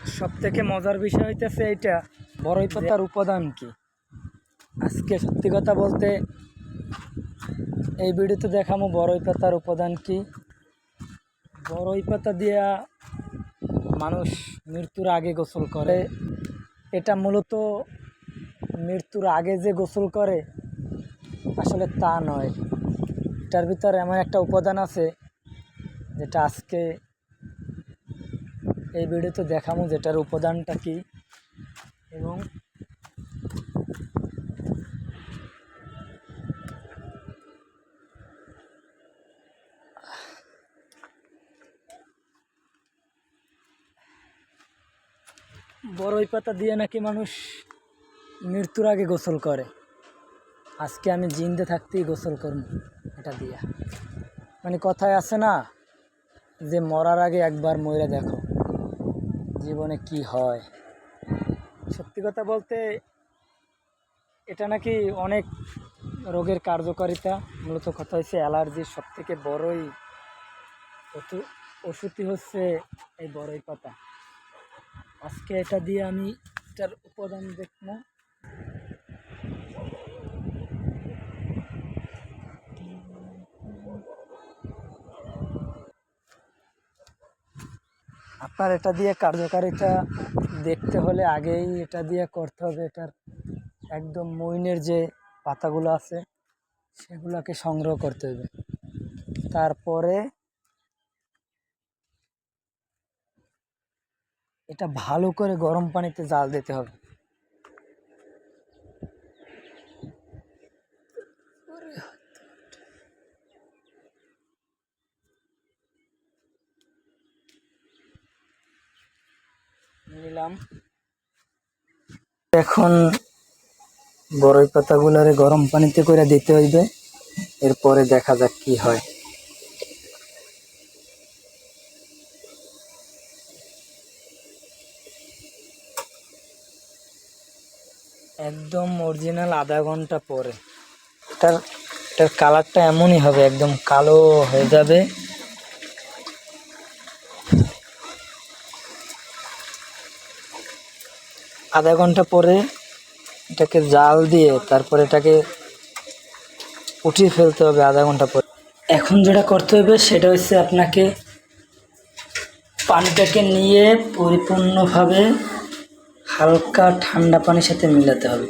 সব থেকে মজার বিষয় হইতেছে এইটা বড়ই পাতার উপাদান কি? আজকে সত্যি কথা বলতে এই ভিডিওতে দেখামো বড়ই পাতার উপাদান কি। বড়ই পাতা দিয়া মানুষ মৃত্যুর আগে গোসল করে। এটা মূলত মৃত্যুর আগে যে গোসল করে, আসলে তা নয়। এটার ভিতর এমন একটা উপাদান আছে, যেটা আজকে এই ভিডিওতে দেখামো যেটার উপাদানটা কি। এবং বড়ই পাতা দিয়ে নাকি মানুষ মৃত্যুর আগে গোসল করে। আজকে আমি জিন্দে থাকতেই গোসল করব এটা দিয়া। মানে কথায় আছে না, যে মরার আগে একবার ময়রা দেখো। জীবনে কি হয়? সত্যি কথা বলতে, এটা নাকি অনেক রোগের কার্যকারিতা। মূলত কথা হচ্ছে অ্যালার্জির সব থেকে বড়ই ওষুধই হচ্ছে এই বড়ই পাতা। আজকে এটা দিয়ে আমি এটার উপাদান দেখব। আপনার এটা দিয়ে কার্যকারিতা দেখতে হলে আগেই এটা দিয়ে করতে হবে। এটার একদম মইনের যে পাতাগুলো আছে, সেগুলোকে সংগ্রহ করতে হবে। তারপরে এটা ভালো করে গরম পানিতে জাল দিতে হবে। নিলাম। এখন বড়ই পাতাগুলারে গরম পানিতে করে দিতে হইবে এরপরে দেখা যাক কি হয়। একদম অরিজিনাল আধা ঘণ্টা পরে। এটার এটার কালারটা এমনই হবে একদম কালো হয়ে যাবে। আধা ঘণ্টা পরে এটাকে জাল দিয়ে তারপরে এটাকে উঠিয়ে ফেলতে হবে আধা ঘণ্টা পরে। এখন যেটা করতে হবে সেটা হচ্ছে আপনাকে পানিটাকে নিয়ে পরিপূর্ণভাবে হালকা ঠান্ডা পানির সাথে মিলাতে হবে।